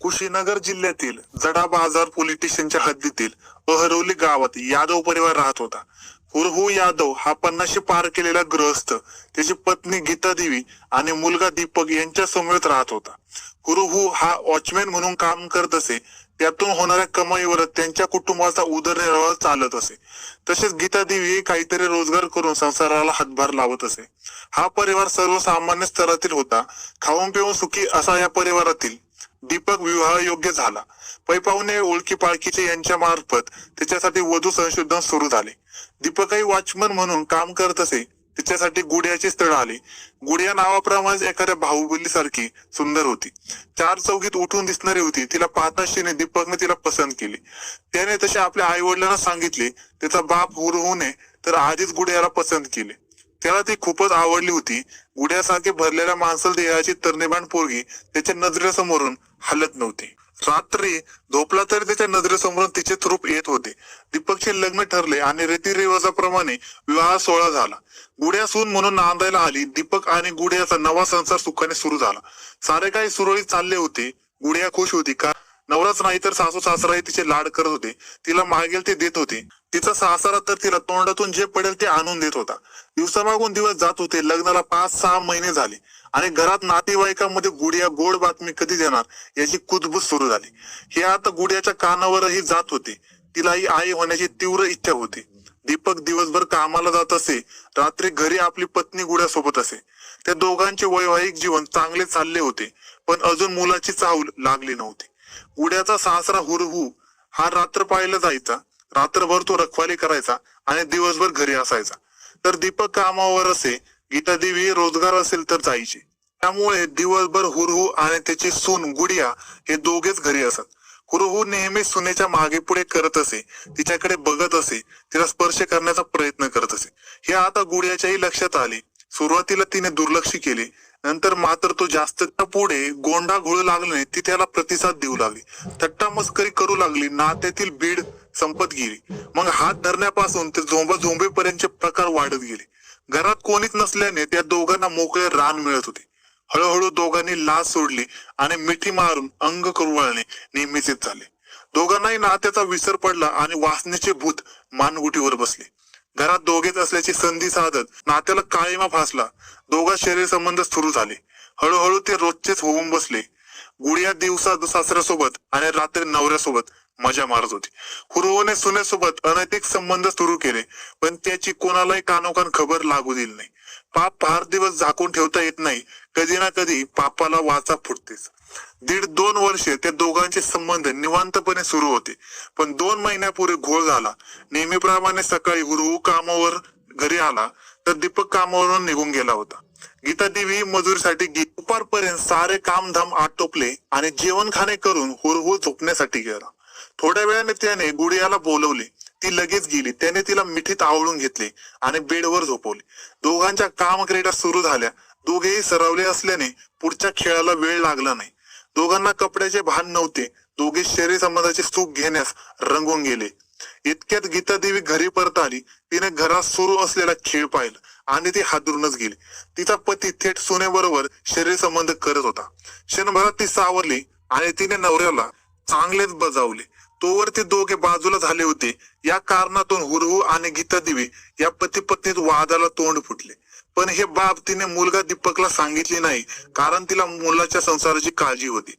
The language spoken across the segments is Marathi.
कुशीनगर जिल्ह्यातील जडा बाजार पोलीस स्टेशनच्या हद्दीतील अहरवली गावात यादव परिवार राहत होता. हुरहू यादव हा पन्नाशी पार केलेला गृहस्थ त्याची पत्नी गीता देवी आणि मुलगा दीपक यांच्या समवेत राहत होता. हुरहू हा वॉचमॅन म्हणून काम करत असे त्यातून होणाऱ्या कमाईवर त्यांच्या कुटुंबाचा उदरनिर्वाह चालत असे. तसेच गीता देवी काहीतरी रोजगार करून संसाराला हातभार लावत असे. हा परिवार सर्वसामान्य स्तरातील होता. खाऊन पिऊन सुखी असा या परिवारातील दीपक विवाह योग्य झाला. पै ओळखी पाळखीचे यांच्या मार्फत त्याच्यासाठी वधू संशोधन सुरू झाले. दीपकही वॉचमन म्हणून काम करत असे तिच्यासाठी गुडियाची स्थळ आली. गुडिया नावाप्रमाणेच एखाद्या बाहुबली सारखी सुंदर होती. चार चौकीत उठून दिसणारी होती तिला पाहताशीने दीपकने तिला पसंत केली. त्याने तसे आपल्या आई वडिलांना सांगितले त्याचा बाप हुरहुने तर आधीच गुडियाला पसंत केले. त्याला ती खूपच आवडली होती. गुड्यासारखी भरलेल्या माणसल देहाची तरणेबाण पोरगी त्याच्या नजरेसमोरून हलत नव्हती. रात्री झोपला तरी त्याच्या नजरेसमोरून तिचे थ्रूप येत होते. दीपकचे लग्न ठरले आणि रीतिरिवाजाप्रमाणे विवाह सोहळा झाला. गुड्या सून म्हणून नांदायला आली दीपक आणि गुड्याचा नवा संसार सुखाने सुरू झाला. सारे काही सुरळीत चालले होते. गुड्या खुश होती का नवराच नाही तर सासू सासराही तिचे लाड करत होते. तिला मागेल ते देत होते. तिचा सासरा तर तिला तोंडातून जे पडेल ते आणून देत होता. दिवसामागून दिवस जात होते. लग्नाला पाच सहा महिने झाले. आणि घरात नातेवाईकांमध्ये गुडिया गोड बातमी कधी देणार याची कुजबूज सुरू झाली. हे आता गुडियाच्या कानावरही जात होते. तिलाही आई होण्याची तीव्र इच्छा होती. दीपक दिवसभर कामाला जात असे. रात्री घरी आपली पत्नी गुड्यासोबत असे. त्या दोघांचे वैवाहिक जीवन चांगले चालले होते. पण अजून मुलाची चाहूल लागली नव्हती. उड्याचा सासरा हुरहू हा रात्र पाहायला जायचा. रात्रभर तो रखवाली करायचा आणि दिवसभर घरी असायचा. तर दीपक कामावर असे गीता देवी रोजगार असेल तर जायचे. त्यामुळे दिवसभर हुरहू आणि त्याची सून गुडिया हे दोघेच घरी असत. हुरहू नेहमी सुनेच्या मागे पुढे करत असे तिच्याकडे बघत असे तिला स्पर्श करण्याचा प्रयत्न करत असे. हे आता गुडियाच्याही लक्षात आले. सुरुवातीला तिने दुर्लक्ष केले. नंतर मात्र तो जास्त पुढे गोंडा घोळू लागल्याने ती त्याला प्रतिसाद देऊ लागली. थट्टा मस्करी करू लागली नात्यातील बीड संपत गेली. मग हात धरण्यापासून ते झोंबा झोंबेपर्यंतचे प्रकार वाढत गेले. घरात कोणीच नसल्याने त्या दोघांना मोकळे रान मिळत होते. हळूहळू दोघांनी लाज सोडली आणि मिठी मारून अंग कुरवळणे नेहमीचेच झाले. दोघांनाही नात्याचा विसर पडला आणि वासनेचे भूत मानगुटीवर बसले. घरात दोघेच असल्याची संधी साधत नात्याला काळीमा फासला. दोघा शरीर संबंध सुरू झाले. हळूहळू ते रोजचेच होऊन बसले. गुडिया दिवसा सासऱ्यासोबत आणि रात्री नवऱ्यासोबत मजा मारत होती. हुरवने सुनेसोबत अनैतिक संबंध सुरू केले पण त्याची कोणालाही कानोकान खबर लागू दिली नाही. पाप फार दिवस झाकून ठेवता येत नाही. कधी ना कधी पापाला वाचा फुटतेच. दीड दोन वर्षे त्या दोघांचे संबंध निवांतपणे सुरू होते. पण दोन महिन्यापूर्वी घोळ झाला. नेहमीप्रमाणे सकाळी हुरहू कामावर घरी आला तर दीपक कामावरून निघून गेला होता. गीता देवी मजुरीसाठी दुपारपर्यंत सारे कामधाम आटोपले आणि जेवण खाणे करून हुरहू झोपण्यासाठी गेला. थोड्या वेळाने त्याने गुडियाला बोलवले. ती लगेच गेली. त्याने तिला मिठीत आवळून घेतले आणि बेडवर झोपवले. दोघांच्या कामक्रीडा सुरू झाल्या. दोघेही सरावले असल्याने पुढच्या खेळाला वेळ लागला नाही. दोघांना कपड्याचे भान नव्हते. दोघे शरीर संबंधाचे सुख घेण्यास रंगून गेले. इतक्यात गीता देवी घरी परत आली. तिने घरात सुरू असलेला खेळ पाहिला आणि ती हादरूनच गेली. तिचा पती थेट सुनेबरोबर शरीर संबंध करत होता. क्षणभरात ती सावरली आणि तिने नवऱ्याला चांगलेच बजावले. तोवर ते दोघे बाजूला झाले होते. या कारणातून हुरहू आणि गीता देवी या पती पत्नीत वादाला तोंड फुटले. पण हे बाब तिने मुलगा दीपकला सांगितली नाही कारण तिला मुलाच्या संसाराची काळजी होती.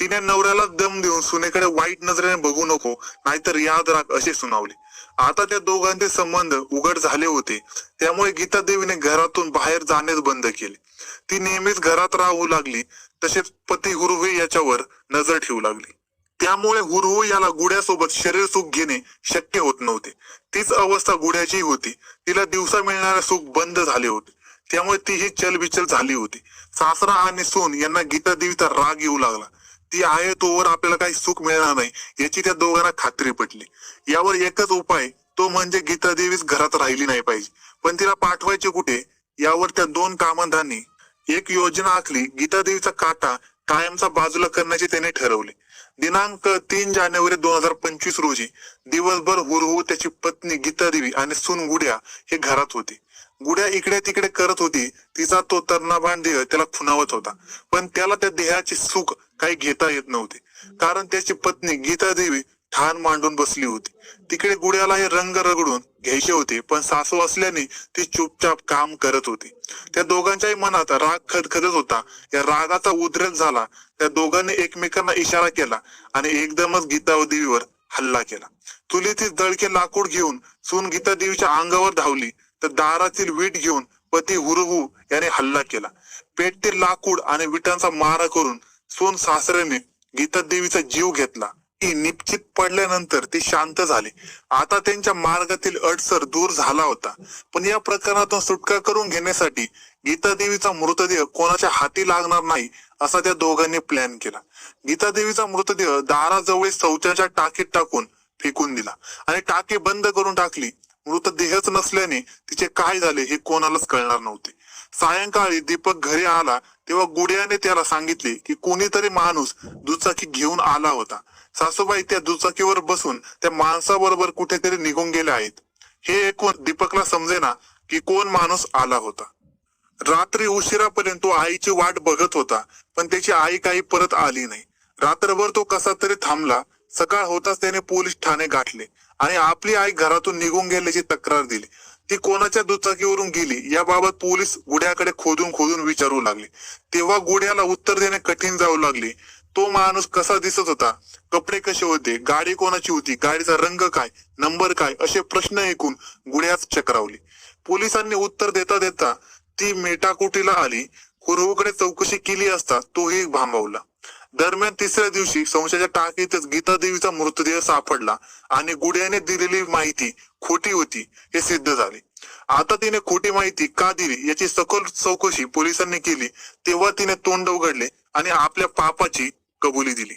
तिने नवऱ्याला दम देऊन सुनेकडे वाईट नजरेने बघू नको नाहीतर याद राख असे सुनावले. आता त्या दोघांचे संबंध उघड झाले होते. त्यामुळे गीता देवीने घरातून बाहेर जाणेच बंद केले. ती नेहमीच घरात राहू लागली तसेच पती गुरुवे याच्यावर नजर ठेवू लागली. त्यामुळे हुरहू याला गुड्यासोबत शरीर सुख घेणे शक्य होत नव्हते. तीच अवस्था गुड्याची होती. तिला दिवसा मिळणारे सुख बंद झाले होते. त्यामुळे ती ही चलबिचल झाली होती. सासरा आणि सून यांना गीता देवीचा राग येऊ लागला. ती आहे तोवर आपल्याला काही सुख मिळणार नाही याची त्या दोघांना खात्री पटली. यावर एकच उपाय तो म्हणजे गीता देवीच घरात राहिली नाही पाहिजे. पण तिला पाठवायचे कुठे? यावर त्या दोन कामधांनी एक योजना आखली गीता देवीचा काटा कायमचा बाजूला करण्याचे त्याने ठरवले. दिनांक तीन जानेवारी दोन हजार पंचवीस रोजी दिवसभर हुरहू त्याची पत्नी गीता देवी आणि सून गुड्या हे घरात होते. गुड्या इकडे तिकडे करत होती. तिचा तो तरणबाण देह त्याला खुणावत होता. पण त्याला त्या देहाचे सुख काही घेता येत नव्हते. कारण त्याची पत्नी गीता देवी ठाण मांडून बसली होती. तिकडे गुड्याला हे रंग रगडून घ्यायचे होते पण सासू असल्याने ती चुपचाप काम करत होती. त्या दोघांच्याही मनात राग खदखदत होता. या रागाचा उद्रेक झाला. त्या दोघांनी एकमेकांना इशारा केला आणि एकदमच गीता देवीवर हल्ला केला. चुलीतील दळके लाकूड घेऊन सून गीता देवीच्या अंगावर धावली तर दारातील वीट घेऊन पती हुरहू याने हल्ला केला. पेटतील लाकूड आणि विटांचा मारा करून सून सासऱ्याने गीता देवीचा जीव घेतला. ती निश्चित पडल्यानंतर ते शांत झाले. आता त्यांच्या मार्गातील अडसर दूर झाला होता. पण या प्रकरणातून सुटका करून घेण्यासाठी गीता देवीचा मृतदेह कोणाच्या हाती लागणार नाही असा त्या दोघांनी प्लॅन केला. गीता देवीचा मृतदेह दाराजवळ शौचाच्या टाकीत टाकून फेकून दिला आणि टाकी बंद करून टाकली. मृतदेहच नसल्याने तिचे काय झाले हे कोणालाच कळणार नव्हते. सायंकाळी दीपक घरी आला तेव्हा गुड्याने त्याला सांगितले की कोणीतरी माणूस दुचाकी घेऊन आला होता. सासूबाई त्या दुचाकीवर बसून त्या माणसाबरोबर कुठेतरी निघून गेले आहेत. हे ऐकून दीपकला समजेना की कोण माणूस आला होता. रात्री उशिरापर्यंत तो आईची वाट बघत होता पण त्याची आई काही परत आली नाही. रात्रभर तो कसा तरी थांबला सकाळ होताच त्याने पोलीस ठाणे गाठले आणि आपली आई घरातून निघून गेल्याची तक्रार दिली. ती कोणाच्या दुचाकीवरून गेली याबाबत पोलीस गुड्याकडे खोदून खोदून विचारू लागले. तेव्हा गुड्याला उत्तर देणे कठीण जाऊ लागले. तो माणूस कसा दिसत होता? कपडे कसे होते? गाडी कोणाची होती? गाडीचा रंग काय? नंबर काय? असे प्रश्न ऐकून गुड्याच चक्रावली. पोलिसांनी उत्तर देता देता ती मेटाकुटीला आली हुरवूकडे चौकशी केली असता तोही भांबवला. दरम्यान तिसऱ्या दिवशी संशयाच्या टाकीतच गीता देवीचा मृतदेह सापडला आणि गुड्याने दिलेली माहिती खोटी होती हे सिद्ध झाले. आता तिने खोटी माहिती का दिली याची सखोल चौकशी पोलिसांनी केली तेव्हा तिने तोंड उघडले आणि आपल्या पापाची कबुली दिली.